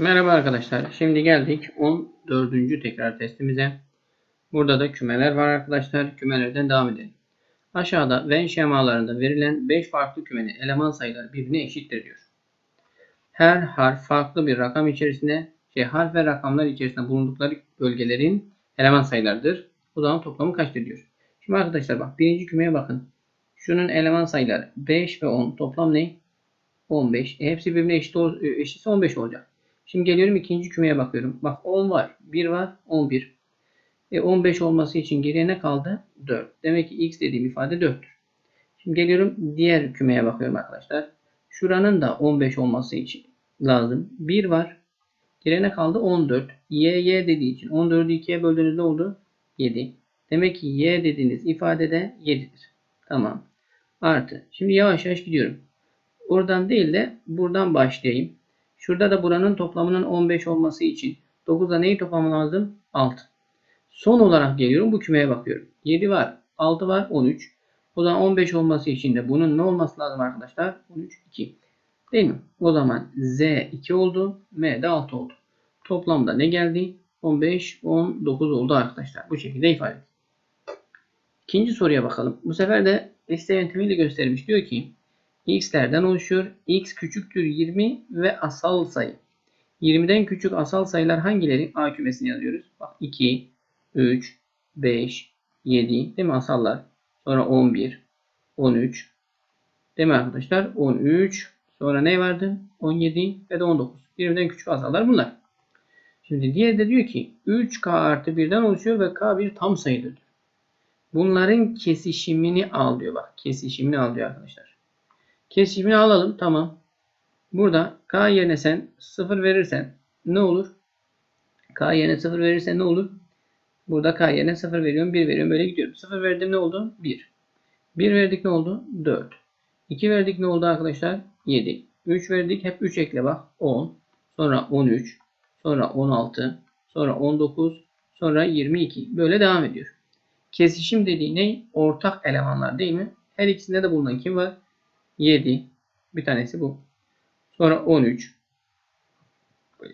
Merhaba arkadaşlar. Şimdi geldik 14. tekrar testimize. Burada da kümeler var arkadaşlar. Kümelerden devam edelim. Aşağıda Venn şemalarında verilen 5 farklı kümenin eleman sayıları birbirine eşittir diyor. Her harf farklı bir rakam içerisinde, şey harf ve rakamlar içerisinde bulundukları bölgelerin eleman sayılarıdır. O zaman toplamı kaçtır diyor. Şimdi arkadaşlar bak birinci kümeye bakın. Şunun eleman sayıları 5 ve 10 toplam ne? 15. E, hepsi birbirine eşit ol, eşitse 15 olacak. Şimdi geliyorum ikinci kümeye bakıyorum. Bak 10 var. 1 var. 11. E 15 olması için geriye ne kaldı? 4. Demek ki x dediğim ifade 4'tür. Şimdi geliyorum diğer kümeye bakıyorum arkadaşlar. Şuranın da 15 olması için lazım. 1 var. Geriye ne kaldı? 14. Y, Y dediği için 14'ü 2'ye böldüğünüz ne oldu? 7. Demek ki Y dediğiniz ifade de 7'dir. Tamam. Artı. Şimdi yavaş yavaş gidiyorum. Oradan değil de buradan başlayayım. Şurada da buranın toplamının 15 olması için 9'da neyi toplamam lazım? 6. Son olarak geliyorum bu kümeye bakıyorum. 7 var, 6 var, 13. O zaman 15 olması için de bunun ne olması lazım arkadaşlar? 13, 2. Değil mi? O zaman Z 2 oldu, M de 6 oldu. Toplamda ne geldi? 15, 19 oldu arkadaşlar. Bu şekilde ifade. İkinci soruya bakalım. Bu sefer de liste yöntemiyle göstermiş. Diyor ki x'lerden oluşuyor. x küçüktür 20 ve asal sayı. 20'den küçük asal sayılar hangileri? A kümesini yazıyoruz. Bak 2, 3, 5, 7 değil mi asallar? Sonra 11, 13 değil mi arkadaşlar? 13 sonra ne vardı? 17 ve de 19. 20'den küçük asallar bunlar. Şimdi diğeri de diyor ki 3k artı 1'den oluşuyor ve k bir tam sayıdır. Bunların kesişimini al diyor bak. Kesişimini al diyor arkadaşlar. Kesişimini alalım. Tamam. Burada k yerine sen 0 verirsen ne olur? k yerine 0 verirsen ne olur? Burada k yerine 0 veriyorum. 1 veriyorum. Böyle gidiyorum. 0 verdim ne oldu? 1. 1 verdik ne oldu? 4. 2 verdik ne oldu arkadaşlar? 7. 3 verdik. Hep 3 ekle bak. 10. Sonra 13. Sonra 16. Sonra 19. Sonra 22. Böyle devam ediyor. Kesişim dediği ne? Ortak elemanlar değil mi? Her ikisinde de bulunan kim var? 7. Bir tanesi bu. Sonra 13.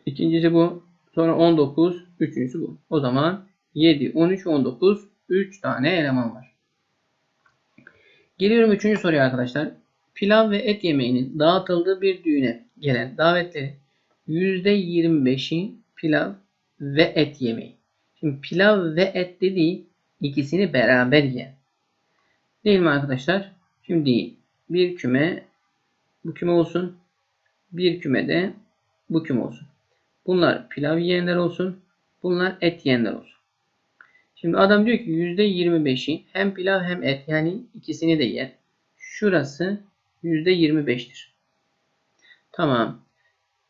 İkincisi bu. Sonra 19. Üçüncüsü bu. O zaman 7, 13, 19. 3 tane eleman var. Geliyorum üçüncü soruya arkadaşlar. Pilav ve et yemeğinin dağıtıldığı bir düğüne gelen davetleri %25'i pilav ve et yemeği. Şimdi pilav ve et dediği ikisini beraber yiyen. Değil mi arkadaşlar? Şimdi bir küme bu küme olsun. Bir küme de bu küme olsun. Bunlar pilav yiyenler olsun. Bunlar et yiyenler olsun. Şimdi adam diyor ki %25'i hem pilav hem et yani ikisini de yer. Şurası %25'tir. Tamam.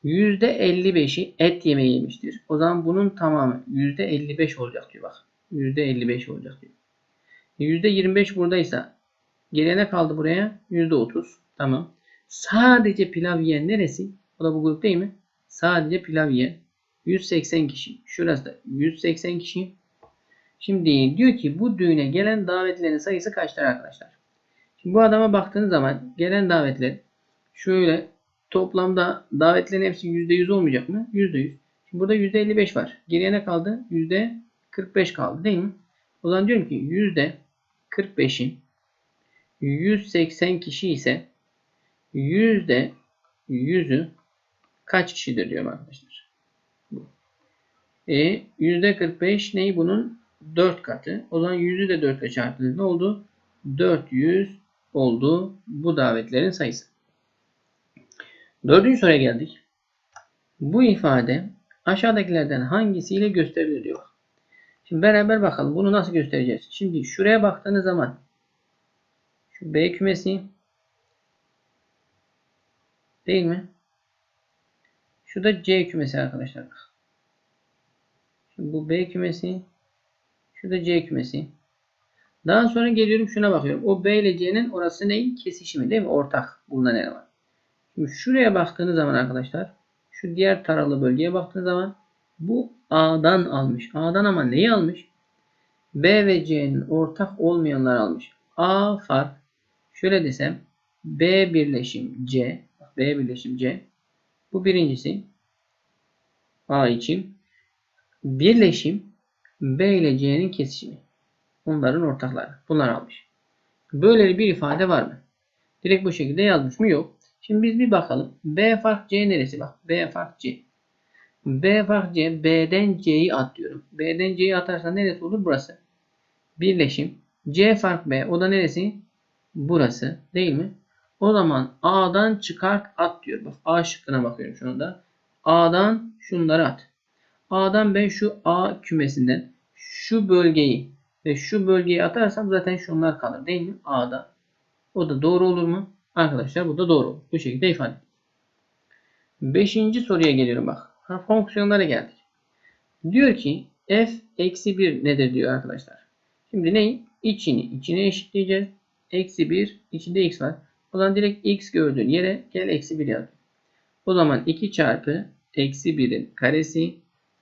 %55'i et yemeği yemiştir. O zaman bunun tamamı %55 olacak diyor bak. %55 olacak diyor. %25 buradaysa geriye ne kaldı buraya? %30. Tamam. Sadece pilav yiyen neresi? O da bu grup değil mi? Sadece pilav yiyen. 180 kişi. Şurası da 180 kişi. Şimdi diyor ki bu düğüne gelen davetlerin sayısı kaçtır arkadaşlar? Şimdi bu adama baktığınız zaman gelen davetler şöyle toplamda davetlerin hepsi %100 olmayacak mı? %100. Şimdi burada %55 var. Geriye ne kaldı? %45 kaldı değil mi? O zaman diyorum ki %45'in 180 kişi ise %100'ü kaç kişidir diyorum arkadaşlar. E, %45 neyi bunun? 4 katı. O zaman 100'ü de 4 ile ne oldu? 400 oldu bu davetlerin sayısı. Dördüncü soruya geldik. Bu ifade aşağıdakilerden hangisiyle gösterilir diyor. Şimdi beraber bakalım bunu nasıl göstereceğiz. Şimdi şuraya baktığınız zaman şu B kümesi değil mi? Şu da C kümesi arkadaşlar. Şimdi bu B kümesi şu da C kümesi. Daha sonra geliyorum şuna bakıyorum. O B ile C'nin orası neyin? Kesişimi değil mi? Ortak bulunan eleman. Şimdi şuraya baktığınız zaman arkadaşlar şu diğer taralı bölgeye baktığınız zaman bu A'dan almış. A'dan ama neyi almış? B ve C'nin ortak olmayanlar almış. A fark şöyle desem B birleşim C B birleşim C bu birincisi A için birleşim B ile C'nin kesişimi. Onların ortakları. Bunlar almış. Böyle bir ifade var mı? Direkt bu şekilde yazmış mı? Yok. Şimdi biz bir bakalım. B fark C neresi? Bak B fark C. B fark C. B'den C'yi at diyorum. B'den C'yi atarsan neresi olur? Burası. Birleşim. C fark B. O da neresi? Burası. Değil mi? O zaman A'dan çıkart at diyor. Bak A şıkkına bakıyorum şu anda. A'dan şunları at. A'dan ben şu A kümesinden şu bölgeyi ve şu bölgeyi atarsam zaten şunlar kalır değil mi? A'da. O da doğru olur mu? Arkadaşlar bu da doğru olur. Bu şekilde ifade. Beşinci soruya geliyorum bak. Ha, fonksiyonlara geldik. Diyor ki f eksi 1 nedir diyor arkadaşlar. Şimdi ne? İçini içine eşitleyeceğiz. Eksi 1 içinde x var. O zaman direkt x gördüğün yere gel eksi 1 yaz. O zaman 2 çarpı eksi 1'in karesi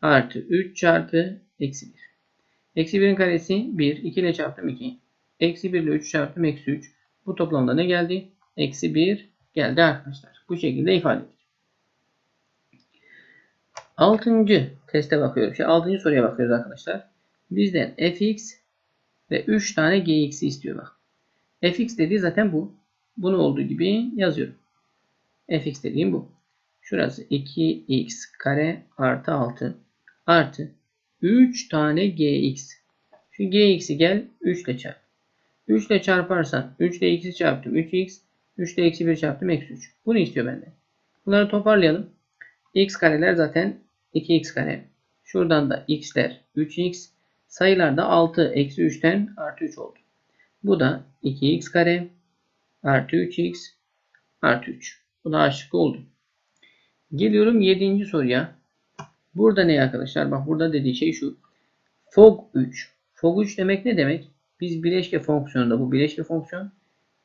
artı 3 çarpı eksi 1. Eksi 1'in karesi 1. 2 ile çarptım 2. Eksi 1 ile 3 çarptım eksi 3. Bu toplamda ne geldi? Eksi 1 geldi arkadaşlar. Bu şekilde ifade ettik. Altıncı teste bakıyoruz. Şey, altıncı soruya bakıyoruz arkadaşlar. Bizden fx ve 3 tane gx'i istiyor bak. Fx dediği zaten bu. Bunu olduğu gibi yazıyorum. fx dediğim bu. Şurası 2x kare artı 6 artı 3 tane gx. Şu gx'i gel 3 ile çarp. 3 ile çarparsan 3 ile x'i çarptım 3x. 3 ile eksi 1 çarptım eksi 3. Bunu istiyor benden. Bunları toparlayalım. x kareler zaten 2x kare. Şuradan da x'ler 3x. Sayılarda 6 eksi 3'ten artı 3 oldu. Bu da 2x kare artı 3x artı 3. Bu da A şıkkı oldu. Geliyorum 7. soruya. Burada ne arkadaşlar? Bak burada dediği şey şu. Fog 3. Fog 3 demek ne demek? Biz bileşke fonksiyonunda bu bileşke fonksiyon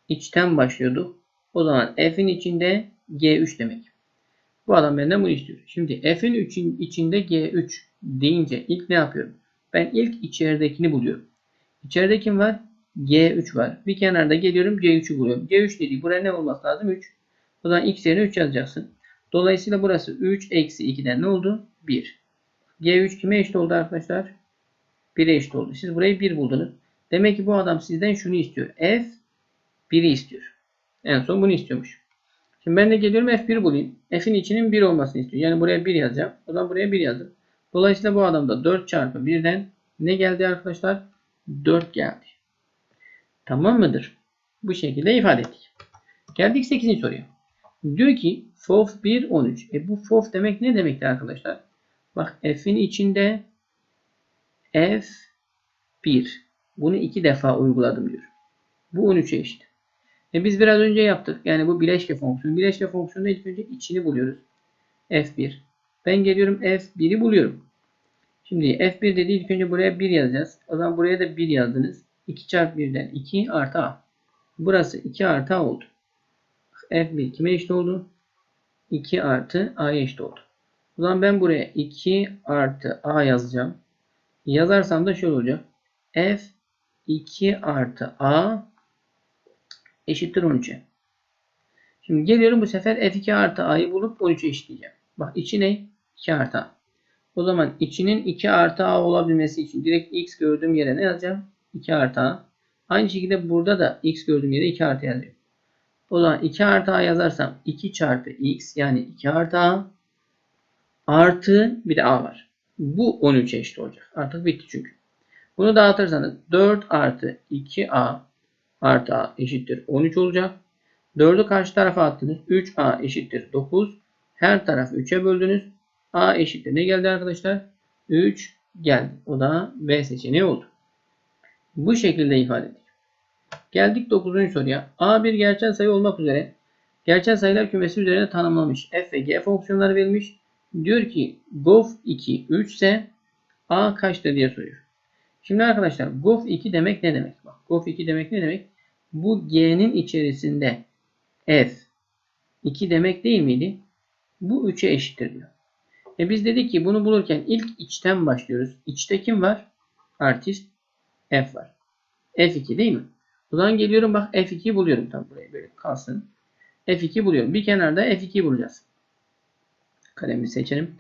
içten başlıyorduk. O zaman f'in içinde g3 demek. Bu adam benden bunu istiyor. Şimdi f'in için, içinde g3 deyince ilk ne yapıyorum? Ben ilk içeridekini buluyorum. İçeride kim var? G3 var. Bir kenarda geliyorum C3'ü buluyorum. C3 dediği buraya ne olması lazım? 3. O zaman x yerine 3 yazacaksın. Dolayısıyla burası 3 eksi 2'den ne oldu? 1. G3 kime eşit oldu arkadaşlar? 1'e eşit oldu. Siz burayı 1 buldunuz. Demek ki bu adam sizden şunu istiyor. F 1'i istiyor. En son bunu istiyormuş. Şimdi ben de geliyorum F1 bulayım. F'in içinin 1 olmasını istiyor. Yani buraya 1 yazacağım. O zaman buraya 1 yazdım. Dolayısıyla bu adamda 4 çarpı 1'den ne geldi arkadaşlar? 4 geldi. Tamam mıdır? Bu şekilde ifade ettik. Geldik 8. soruya. Diyor ki FOF 1 13. E bu FOF demek ne demekti arkadaşlar? Bak F'in içinde F 1. Bunu iki defa uyguladım diyor. Bu 13'e eşit. E biz biraz önce yaptık. Yani bu bileşke fonksiyonu. Bileşke fonksiyonunda ilk önce içini buluyoruz. F1. Ben geliyorum F1'i buluyorum. Şimdi F1 dediği ilk önce buraya 1 yazacağız. O zaman buraya da 1 yazdınız. 2 çarpı 1'den 2 artı A. Burası 2 artı A oldu. F1 kime eşit oldu? 2 artı A'ya eşit oldu. O zaman ben buraya 2 artı A yazacağım. Yazarsam da şöyle olacak. F 2 artı A eşittir 13'e. Şimdi geliyorum bu sefer F2 artı A'yı bulup 13'e eşitleyeceğim. Bak içi ne? 2 artı A. O zaman içinin 2 artı A olabilmesi için direkt X gördüğüm yere ne yazacağım? 2 artı A. Aynı şekilde burada da X gördüğüm yere 2 artı yazıyorum. O zaman 2 artı A yazarsam 2 çarpı X yani 2 artı A artı bir de A var. Bu 13'e eşit olacak. Artık bitti çünkü. Bunu dağıtırsanız 4 artı 2A artı A eşittir 13 olacak. 4'ü karşı tarafa attınız. 3A eşittir 9. Her tarafı 3'e böldünüz. A eşittir. Ne geldi arkadaşlar? 3 geldi. O da B seçeneği oldu. Bu şekilde ifade ettik. Geldik 9. soruya. A bir gerçel sayı olmak üzere gerçel sayılar kümesi üzerine tanımlamış. F ve G fonksiyonları verilmiş. Diyor ki GOF 2 3 ise A kaçtır diye soruyor. Şimdi arkadaşlar GOF 2 demek ne demek? Bak GOF 2 demek ne demek? Bu G'nin içerisinde F 2 demek değil miydi? Bu 3'e eşittir diyor. E biz dedik ki bunu bulurken ilk içten başlıyoruz. İçte kim var? Artist F var. F2 değil mi? Buradan geliyorum bak F2'yi buluyorum. Tam buraya böyle kalsın. F2 buluyorum. Bir kenarda F2 bulacağız. Kalemi seçelim.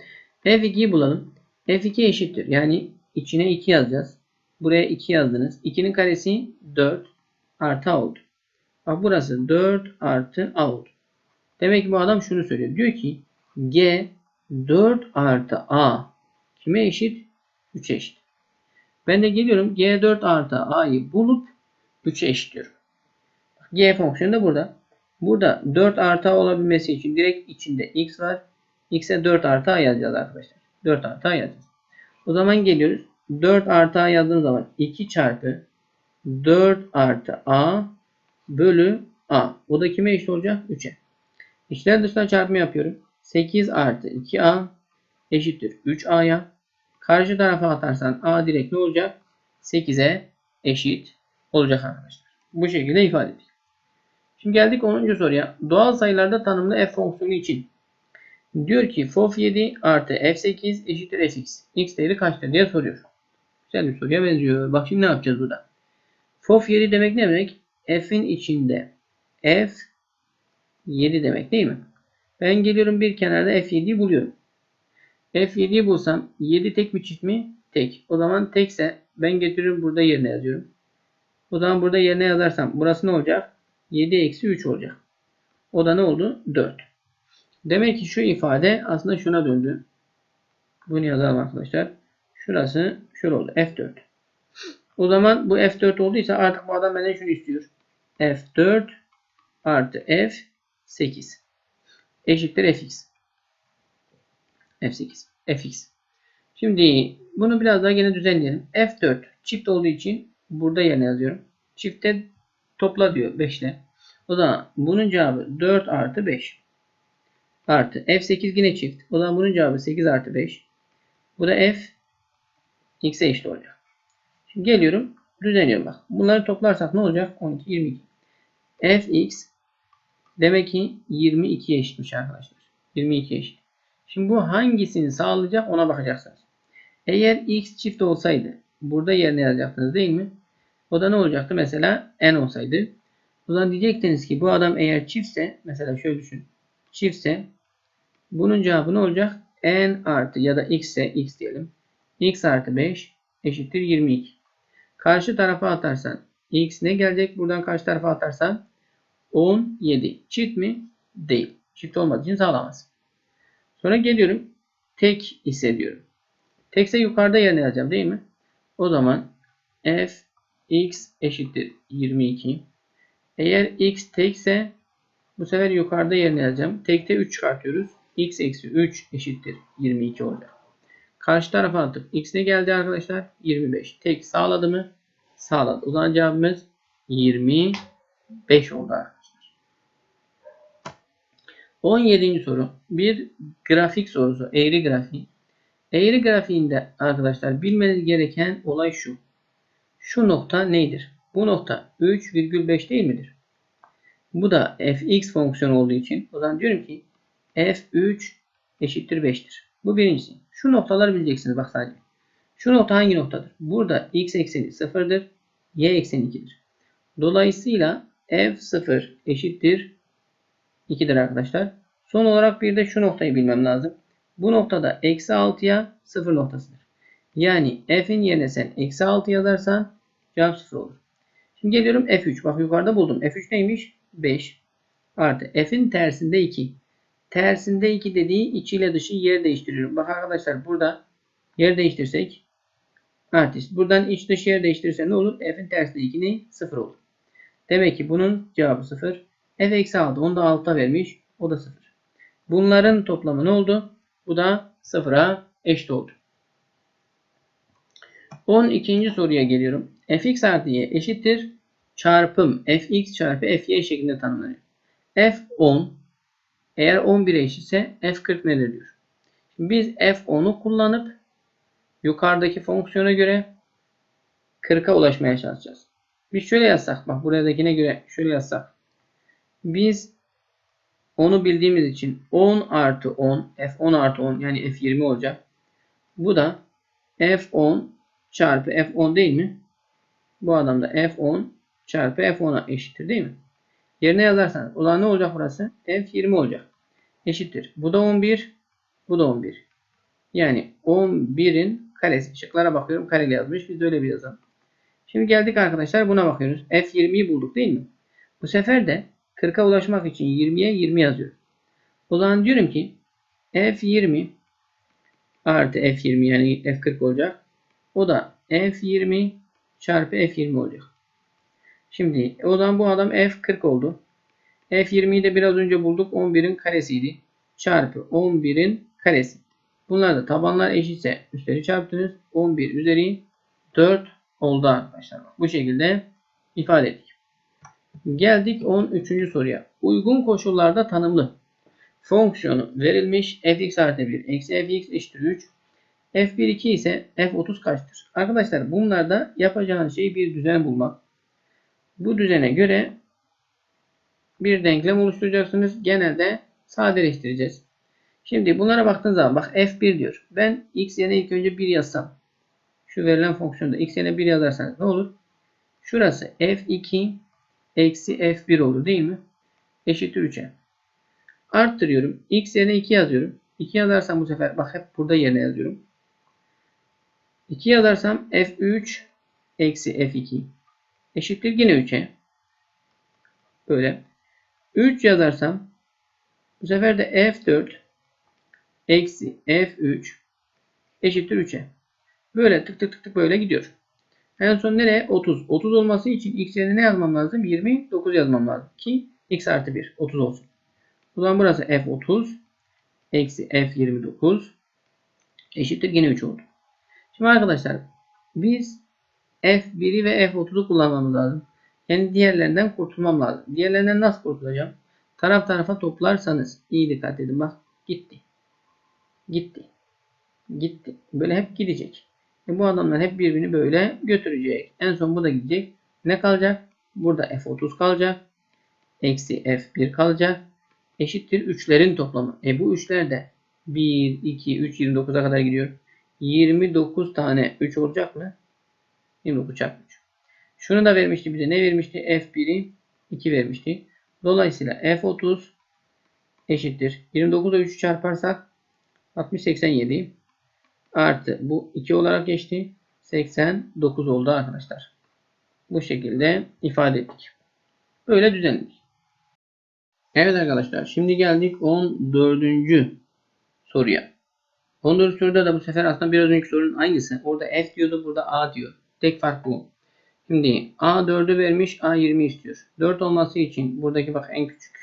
F2'yi bulalım. F2 eşittir. Yani içine 2 yazacağız. Buraya 2 yazdınız. 2'nin karesi 4 artı A oldu. Bak burası 4 artı A oldu. Demek ki bu adam şunu söylüyor. Diyor ki G 4 artı A kime eşit? 3'e eşit. Ben de geliyorum G4 artı A'yı bulup 3'e eşitliyorum. G fonksiyonu da burada. Burada 4 artı A olabilmesi için direkt içinde X var. X'e 4 artı A yazacağız arkadaşlar. 4 artı A yazacağız. O zaman geliyoruz. 4 artı A yazdığım zaman 2 çarpı 4 artı A bölü A. O da kime eşit olacak? 3'e. İçler dışlar çarpımı yapıyorum. 8 artı 2A eşittir 3A'ya. Karşı tarafa atarsan A direkt ne olacak? 8'e eşit olacak arkadaşlar. Bu şekilde ifade ediyor. Şimdi geldik 10. soruya. Doğal sayılarda tanımlı f fonksiyonu için. Diyor ki fof 7 artı f8 eşittir fx. x değeri kaçtır diye soruyor. Güzel bir soruya benziyor. Bak şimdi ne yapacağız burada? Fof 7 demek ne demek? f'in içinde f 7 demek değil mi? Ben geliyorum bir kenarda f7'yi buluyorum. F7'yi bulsam 7 tek mi çift mi? Tek. O zaman tekse ben getiriyorum burada yerine yazıyorum. O zaman burada yerine yazarsam burası ne olacak? 7 eksi 3 olacak. O da ne oldu? 4. Demek ki şu ifade aslında şuna döndü. Bunu yazalım arkadaşlar. Şurası şöyle oldu. F4. O zaman bu F4 olduysa artık bu adam benden şunu istiyor. F4 artı F8 eşittir Fx. F8. Fx. Şimdi bunu biraz daha yine düzenleyelim. F4 çift olduğu için burada yerine yazıyorum. Çifte topla diyor 5 ile. O zaman bunun cevabı 4 artı 5. Artı F8 yine çift. O zaman bunun cevabı 8 artı 5. Bu da F x'e eşit olacak. Şimdi geliyorum. Düzenliyorum bak. Bunları toplarsak ne olacak? 12, 22. Fx demek ki 22'ye eşitmiş arkadaşlar. 22 eşit. Şimdi bu hangisini sağlayacak ona bakacaksınız. Eğer x çift olsaydı burada yerine yazacaktınız değil mi? O da ne olacaktı? Mesela n olsaydı. O zaman diyecektiniz ki bu adam eğer çiftse mesela şöyle düşün. Çiftse bunun cevabı ne olacak? n artı ya da x ise x diyelim. x artı 5 eşittir 22. Karşı tarafa atarsan x ne gelecek? Buradan karşı tarafa atarsan 17. Çift mi? Değil. Çift olmadığı için sağlamaz. Sonra geliyorum. Tek ise diyorum. Tekse yukarıda yerine yazacağım değil mi? O zaman f x eşittir 22. Eğer x tekse bu sefer yukarıda yerine yazacağım. Tekte 3 çıkartıyoruz. x eksi 3 eşittir 22 olacak. Karşı tarafa atıp x ne geldi arkadaşlar? 25. Tek sağladı mı? Sağladı. O zaman cevabımız 25 oldu. 17. soru. Bir grafik sorusu. Eğri grafiği. Eğri grafiğinde arkadaşlar bilmeniz gereken olay şu. Şu nokta nedir? Bu nokta 3,5 değil midir? Bu da fx fonksiyonu olduğu için o zaman diyorum ki f3 eşittir 5'tir. Bu birincisi. Şu noktaları bileceksiniz bak sadece. Şu nokta hangi noktadır? Burada x ekseni 0'dır. Y ekseni 2'dir. Dolayısıyla f0 eşittir 2'dir arkadaşlar. Son olarak bir de şu noktayı bilmem lazım. Bu noktada eksi 6'ya 0 noktasıdır. Yani f'in yerine sen eksi 6 yazarsan cevap 0 olur. Şimdi geliyorum f3. Bak yukarıda buldum. f3 neymiş? 5 artı f'in tersinde 2. Tersinde 2 dediği içiyle dışı yer değiştiriyorum. Bak arkadaşlar burada yer değiştirsek artist. Buradan iç dış yer değiştirirse ne olur? F'in tersinde 2 ne? 0 olur. Demek ki bunun cevabı 0. F eksi 6. Onu da 6'a vermiş. O da 0. Bunların toplamı ne oldu? Bu da 0'a eşit oldu. 12. soruya geliyorum. fx artı y eşittir çarpım fx çarpı fy şeklinde tanımlanıyor. f10 eğer 11'e eşitse f40 nedir diyor. Şimdi biz f10'u kullanıp yukarıdaki fonksiyona göre 40'a ulaşmaya çalışacağız. Biz şöyle yazsak bak buradakine göre şöyle yazsak. Biz onu bildiğimiz için 10 artı 10 f10 artı 10 yani f20 olacak. Bu da f10 çarpı f10 değil mi? Bu adam da f10 çarpı f10'a eşittir değil mi? Yerine yazarsanız o zaman ne olacak burası? f20 olacak. Eşittir. Bu da 11. Bu da 11. Yani 11'in karesi. Şıklara bakıyorum kareli yazmış. Biz de öyle bir yazalım. Şimdi geldik arkadaşlar buna bakıyoruz. F20'yi bulduk değil mi? Bu sefer de 40'a ulaşmak için 20'ye 20 yazıyorum. O zaman diyorum ki F20 artı F20 yani F40 olacak. O da F20 çarpı F20 olacak. Şimdi o zaman bu adam F40 oldu. F20'yi de biraz önce bulduk. 11'in karesiydi. Çarpı 11'in karesi. Bunlar da tabanlar eşitse üstleri çarptınız. 11 üzeri 4 oldu arkadaşlar. Bu şekilde ifade ettik. Geldik 13. soruya. Uygun koşullarda tanımlı. Fonksiyonu verilmiş fx artı 1 eksi fx eşittir 3. f1 2 ise f30 kaçtır? Arkadaşlar bunlarda yapacağınız şey bir düzen bulmak. Bu düzene göre bir denklem oluşturacaksınız. Genelde sadeleştireceğiz. Şimdi bunlara baktığınız zaman bak f1 diyor. Ben x yerine ilk önce 1 yazsam. Şu verilen fonksiyonda x yerine 1 yazarsanız ne olur? Şurası f2 eksi f1 olur değil mi? Eşittir 3'e. Arttırıyorum. x yerine 2 yazıyorum. 2 yazarsam bu sefer bak hep burada yerine yazıyorum. 2 yazarsam f3 eksi f2 eşittir yine 3'e. Böyle. 3 yazarsam bu sefer de f4 eksi f3 eşittir 3'e. Böyle tık tık tık tık böyle gidiyor. En son nereye? 30. 30 olması için x yerine ne yazmam lazım? 29 yazmam lazım. Ki x artı 1. 30 olsun. O zaman burası f30 eksi f29 eşittir yine 3 oldu. Şimdi arkadaşlar biz f1'i ve f30'u kullanmamız lazım. Yani diğerlerinden kurtulmam lazım. Diğerlerinden nasıl kurtulacağım? Taraf tarafa toplarsanız iyi dikkat edin bak gitti. Gitti. Gitti. Böyle hep gidecek. E bu adamlar hep birbirini böyle götürecek. En son bu da gidecek. Ne kalacak? Burada f30 kalacak. Eksi f1 kalacak. Eşittir 3'lerin toplamı. E bu 3'ler de 1, 2, 3, 29'a kadar gidiyor. 29 tane 3 olacak mı? 29 çarpı 3. Şunu da vermişti bize. Ne vermişti? F1'i 2 vermişti. Dolayısıyla F30 eşittir. 29'a 3 çarparsak 60 87 artı bu 2 olarak geçti. 89 oldu arkadaşlar. Bu şekilde ifade ettik. Böyle düzenledik. Evet arkadaşlar şimdi geldik 14. soruya. 14. soruda da bu sefer aslında biraz önceki sorunun aynısı. Orada F diyordu burada A diyor. Tek fark bu. Şimdi A 4'ü vermiş A 20 istiyor. 4 olması için buradaki bak en küçük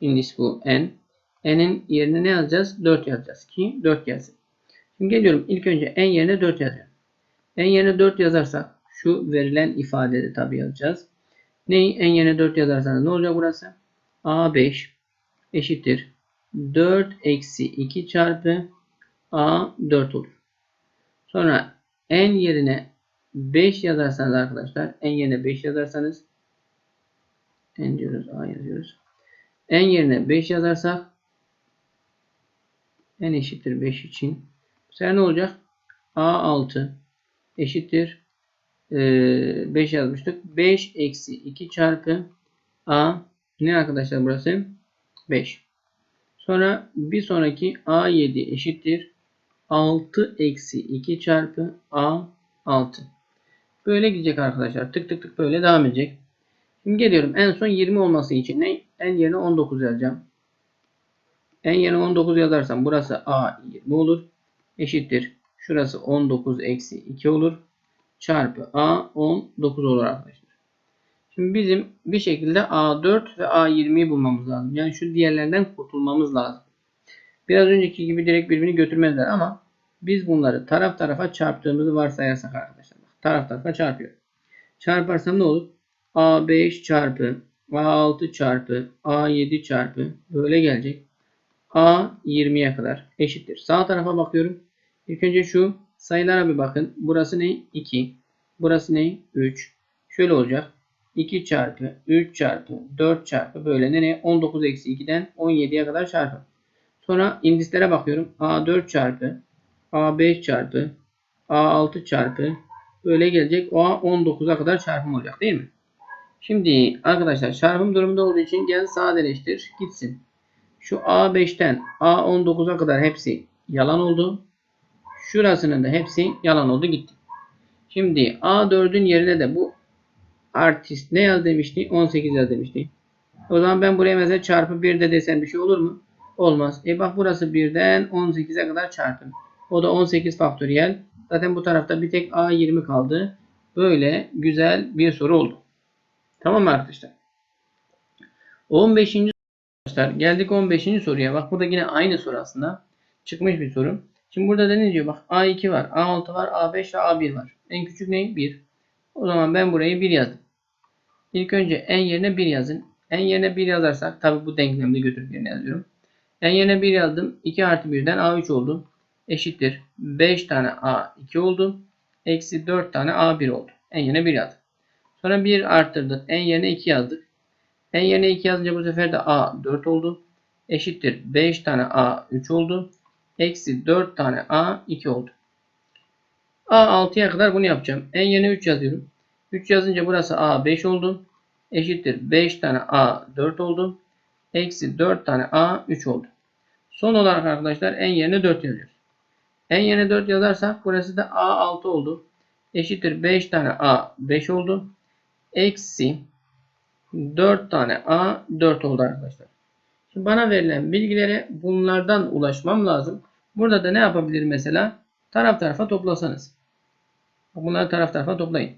indis bu N. N'in yerine ne yazacağız? 4 yazacağız ki 4 gelsin. Şimdi geliyorum ilk önce N yerine 4 yazıyorum. N yerine 4 yazarsak şu verilen ifadede tabi yazacağız. Neyi N yerine 4 yazarsanız ne olacak burası? A5 eşittir 4 eksi 2 çarpı A4 olur. Sonra N yerine 5 yazarsanız arkadaşlar n yerine 5 yazarsanız n diyoruz a yazıyoruz. n yerine 5 yazarsak n eşittir 5 için sefer ne olacak? a6 eşittir 5 yazmıştık. 5 eksi 2 çarpı a ne arkadaşlar burası? 5. Sonra bir sonraki a7 eşittir 6 eksi 2 çarpı a6. Böyle gidecek arkadaşlar. Tık tık tık böyle devam edecek. Şimdi geliyorum. En son 20 olması için ne? En yerine 19 yazacağım. En yerine 19 yazarsam burası A 20 olur. Eşittir. Şurası 19 eksi 2 olur. Çarpı A 19 olur arkadaşlar. Şimdi bizim bir şekilde A4 ve A20'yi bulmamız lazım. Yani şu diğerlerinden kurtulmamız lazım. Biraz önceki gibi direkt birbirini götürmezler ama biz bunları taraf tarafa çarptığımızı varsayarsak arkadaşlar. Taraf tarafa çarpıyor. Çarparsam ne olur? A5 çarpı A6 çarpı A7 çarpı böyle gelecek. A 20'ye kadar eşittir. Sağ tarafa bakıyorum. İlk önce şu sayılara bir bakın. Burası ne? 2. Burası ne? 3. Şöyle olacak. 2 çarpı 3 çarpı 4 çarpı böyle nereye? 19 eksi 2'den 17'ye kadar çarpı. Sonra indislere bakıyorum. A4 çarpı A5 çarpı A6 çarpı böyle gelecek. O 19'a kadar çarpım olacak değil mi? Şimdi arkadaşlar çarpım durumunda olduğu için gel sadeleştir gitsin. Şu A5'ten A19'a kadar hepsi yalan oldu. Şurasının da hepsi yalan oldu gitti. Şimdi A4'ün yerine de bu artist ne yaz demişti? 18 yaz demişti. O zaman ben buraya mesela çarpı 1 de desem bir şey olur mu? Olmaz. E bak burası 1'den 18'e kadar çarpım. O da 18 faktöriyel. Zaten bu tarafta bir tek A20 kaldı. Böyle güzel bir soru oldu. Tamam mı arkadaşlar? 15. arkadaşlar geldik 15. soruya. Bak burada yine aynı soru aslında. Çıkmış bir soru. Şimdi burada da ne diyor? Bak A2 var, A6 var, A5 ve A1 var. En küçük ne? 1. O zaman ben burayı 1 yazdım. İlk önce en yerine 1 yazın. En yerine 1 yazarsak tabi bu denklemde götürüp yerine yazıyorum. En yerine 1 yazdım. 2 artı 1'den A3 oldu. Eşittir. 5 tane A2 oldu. Eksi 4 tane A1 oldu. En yerine 1 yazdık. Sonra 1 arttırdık. En yerine 2 yazdık. En yerine 2 yazınca bu sefer de A4 oldu. Eşittir. 5 tane A3 oldu. Eksi 4 tane A2 oldu. A6'ya kadar bunu yapacağım. En yerine 3 yazıyorum. 3 yazınca burası A5 oldu. Eşittir 5 tane A4 oldu. Eksi 4 tane A3 oldu. Son olarak arkadaşlar en yerine 4 yazıyoruz. En yerine 4 yazarsak burası da A6 oldu. Eşittir 5 tane A5 oldu. Eksi 4 tane A4 oldu arkadaşlar. Şimdi bana verilen bilgilere bunlardan ulaşmam lazım. Burada da ne yapabilirim mesela? Taraf tarafa toplasanız. Bunları taraf tarafa toplayın.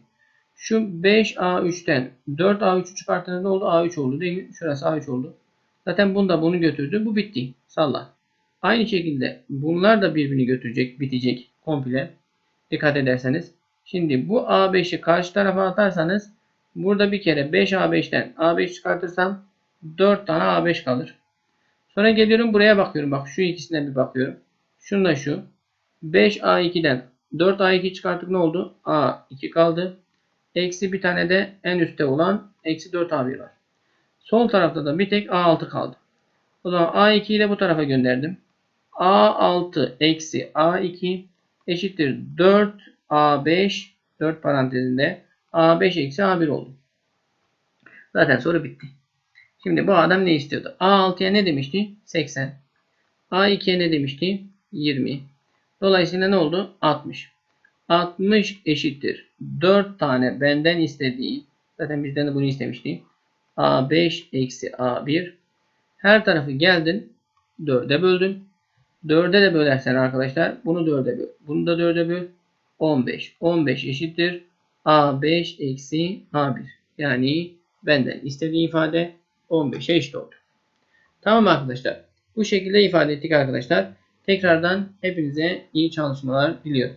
Şu 5A3'ten 4A3'ü çıkarttığınızda ne oldu? A3 oldu değil mi? Şurası A3 oldu. Zaten bunda bunu götürdü. Bu bitti. Salla. Aynı şekilde bunlar da birbirini götürecek, bitecek komple. Dikkat ederseniz. Şimdi bu A5'i karşı tarafa atarsanız burada bir kere 5A5'ten A5 çıkartırsam 4 tane A5 kalır. Sonra geliyorum buraya bakıyorum. Bak şu ikisine bir bakıyorum. Şununla şu. 5A2'den 4A2 çıkarttık ne oldu? A2 kaldı. Eksi bir tane de en üstte olan eksi 4A1 var. Sol tarafta da bir tek A6 kaldı. O zaman A2 ile bu tarafa gönderdim. A6 eksi A2 eşittir 4A5 4 parantezinde A5 eksi A1 oldu. Zaten soru bitti. Şimdi bu adam ne istiyordu? A6'ya ne demişti? 80. A2'ye ne demişti? 20. Dolayısıyla ne oldu? 60. 60 eşittir. 4 tane benden istediği. Zaten bizden de bunu istemişti. A5 eksi A1. Her tarafı geldin. 4'e böldün. 4'e de bölersen arkadaşlar. Bunu 4'e böl. Bunu da 4'e böl. 15. 15 eşittir. A5 eksi A1. Yani benden istediği ifade 15'e eşit oldu. Tamam arkadaşlar. Bu şekilde ifade ettik arkadaşlar. Tekrardan hepinize iyi çalışmalar diliyorum.